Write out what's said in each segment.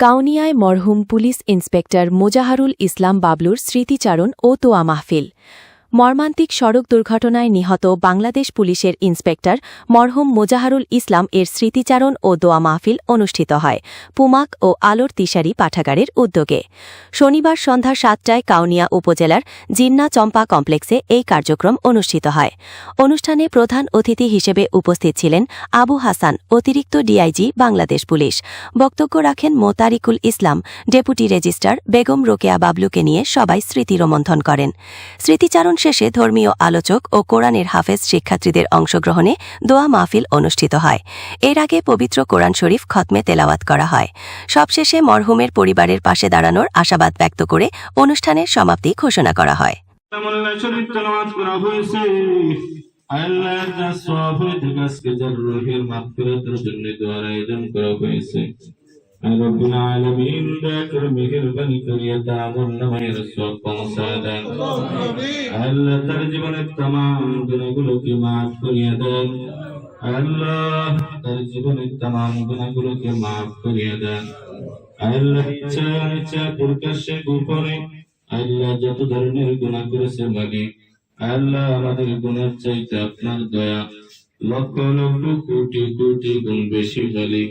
কাউনিয়ায় মরহুম police inspector Mozaharul Islam বাবলুর স্মৃতিচারণ ও তোয়া মাহফিল। মর্মান্তিক সড়ক দুর্ঘটনায় নিহত বাংলাদেশ পুলিশের ইন্সপেক্টর মরহুম মোজাহারুল ইসলাম এর স্মৃতিচারণ ও দোয়া মাহফিল অনুষ্ঠিত হয় পুমাক ও আলোর তিসারি পাঠাগারের উদ্যোগে। শনিবার সন্ধ্যা সাতটায় কাউনিয়া উপজেলার জিন্না চম্পা কমপ্লেক্সে এই কার্যক্রম অনুষ্ঠিত হয়। অনুষ্ঠানে প্রধান অতিথি হিসেবে উপস্থিত ছিলেন আবু হাসান, অতিরিক্ত ডিআইজি, বাংলাদেশ পুলিশ। বক্তব্য রাখেন মোতারিকুল ইসলাম, ডেপুটি রেজিস্ট্রার বেগম রোকেয়া বাবলুকে নিয়ে সবাই স্মৃতিরোমন্থন করেন। স্মৃতিচারণ শেষে ধর্মীয় আলোচক ও কোরআনের হাফেজ শিক্ষার্থীদের অংশগ্রহণে দোয়া মাহফিল অনুষ্ঠিত হয়। এর আগে পবিত্র কোরআন শরীফ খতমে তেলাওয়াত করা হয়। সবশেষে মরহুমের পরিবারের পাশে দাঁড়ানোর আশাবাদ ব্যক্ত করে অনুষ্ঠানের সমাপ্তি ঘোষণা করা হয়। আল্লাহ তার সওয়াব হইতে আজকে যার রুহের জন্য দোয়ার আয়োজন করা হয়েছে। رب العالمين, ذاكر مهرباني كريا تعظم نمي رسول قمسادا ألا ترجمنا التمام دنقلك معك كريا. دان আল্লাহ তার জীবনের তাম গুণাগুলোকে মাফ করিয়ে দেন আল্লাহ ইচ্ছা ইচ্ছা প্রকাশ্যে গোপনে আল্লাহ যত ধরনের গুণা করেছে মালিক আল্লাহ আমাদের গুণার চাইতে আপনার দয়া লক্ষ লক্ষ কোটি কোটি গুণ বেশি মালিক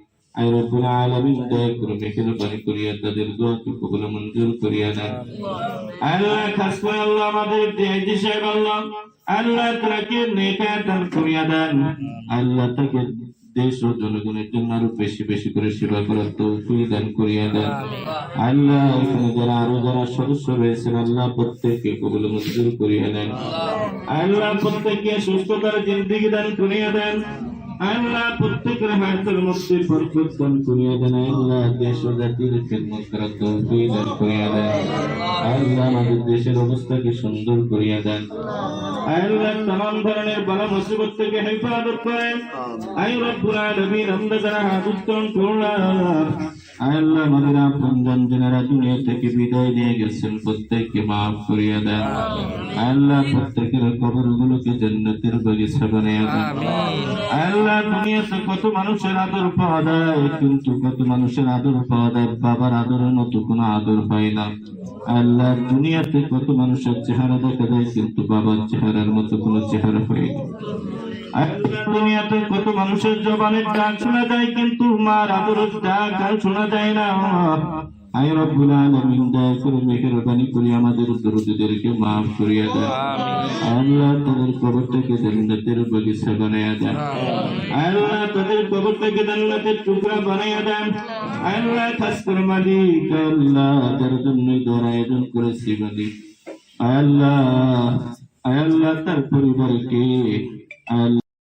আয় রব্বুল আলামিন করে মেহেরবানি করিয়া তাদের মঞ্জুর করিয়া দেন আল্লাহ, খাস আল্লাহ আমাদের সাহেব আল্লাহ। আল্লাহ তাকে নেকা দান করিয়া দেন। আল্লাহ তাকে দেশ ও জনগণের জন্য আরও বেশি বেশি করে সেবা করার তৌফিক দান করিয়া দেন। আল্লাহ, এখানে যারা আরও যারা সদস্য রয়েছেন, আল্লাহ প্রত্যেককে কবুল মঞ্জুর করিয়া দেন। আল্লাহ প্রত্যেককে সুস্থতার জিন্দিগি দান করিয়া দেন। আল্লাহ প্রত্যেকের হায়াতের মধ্যে বরকত দান করিয়া দেন আল্লাহ দেশ ও জাতির খেদমত করার তৌফিক দান করিয়া দেন আল্লাহ আমাদের দেশের অবস্থাকে সুন্দর করিয়া দেন আল্লাহ तमाम ধরনের বালা মুসিবত থেকে হেফাজত করেন আই রব্বুল আলামিন আমরা যারা হাত উত্তোলন করলাম আল্লাহ আমাদের আপনজন যারা দুনিয়া থেকে বিদায় নিয়ে গেছেন প্রত্যেককে মাফ করিয়া দেন। আল্লাহ প্রত্যেকের কবরগুলোকে জান্নাতের বাগিচা বানিয়ে দেন। আল্লাহ দুনিয়াতে কত মানুষের আদর পাওয়া যায় কিন্তু কত মানুষের আদর পাওয়া যায় বাবার আদরের মতো কোনো আদর পায় না। আল্লাহ দুনিয়াতে কত মানুষের চেহারা দেখা যায় কিন্তু বাবার চেহারার মতো কোনো চেহারা হয় না। দুনিয়াতে কত মানুষের জবানের ডাক শোনা যায় কিন্তু মার আদরের ডাক আর শোনা যায় না। আয় রব্বুল আলামিন দয়া করে মেহেরবানি করে আমাদের দরুদদেরকে মাফ করিয়া দেন আল্লাহ তাদের কবরটাকে জান্নাতের বাগিচা বানায়া দেন আল্লাহ তাদের কবরটাকে জান্নাতের টুকরা বানায়া দেন আল্লাহ খাস করে মালিক আল্লাহ তার জন্য আয়োজন করেছি মালিক। আল্লাহ আল্লাহ তার পরিবারকে আল্লাহ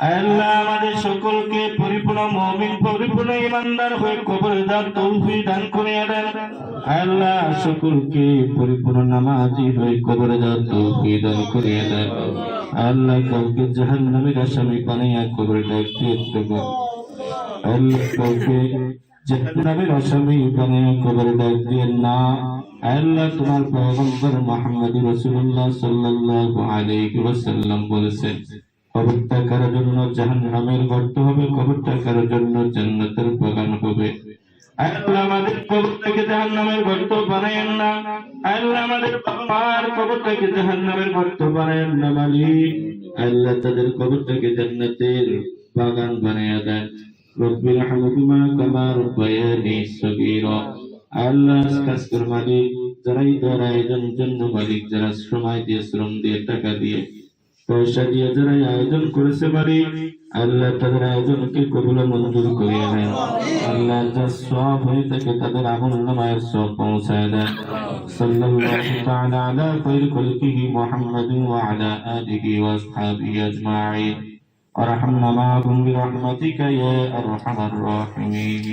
আল্লাহ আমাদের সকলকে পরিপূর্ণ মমিন, পরিপূর্ণ ইমানদার হয়ে কবরে দান তৌফিক দান করিয়া দেন। আল্লাহ সকলকে পরিপূর্ণ নামাজি হয়ে কবরে দান তৌফিক দান করিয়া দেন। আল্লাহ কাউকে জাহান্নামের আসামি বানাইয়া কবরে দান। আল্লাহ কাউকে জাহান্নামের আসামি বানাইয়া কবরে দান না। আল্লাহ তোমার পয়গম্বর মুহাম্মদ রাসূলুল্লাহ সাল্লাল্লাহু আলাইহি ওয়াসাল্লাম বলেছেন কবরটা কারও জন্য জাহান্নামের গর্ত হবে, কবরটা কারও জন্য জান্নাতের বাগান হবে। আমাদের বাগান মালিক, যারাই আয়োজন জন্য মালিক, যারা সময় দিয়ে, শ্রম দিয়ে, টাকা দিয়ে পয়সা দিয়ে যারা এই আয়োজন করেছে বাড়ি আল্লাহ তাদের আয়োজনকে কবুল ও মঞ্জুর করিয়ে নেন আল্লাহ যা সব হয়ে থাকে তাদের আমল নামায়ের সব পৌঁছায় দেন সাল্লাল্লাহু তাআলা আলা খায়রি খলকিহি মুহাম্মাদিন ওয়া আলা আলিহি ওয়া আসহাবিহি আজমাইন وارحمنا معهم برحمتك يا ارحم الراحمين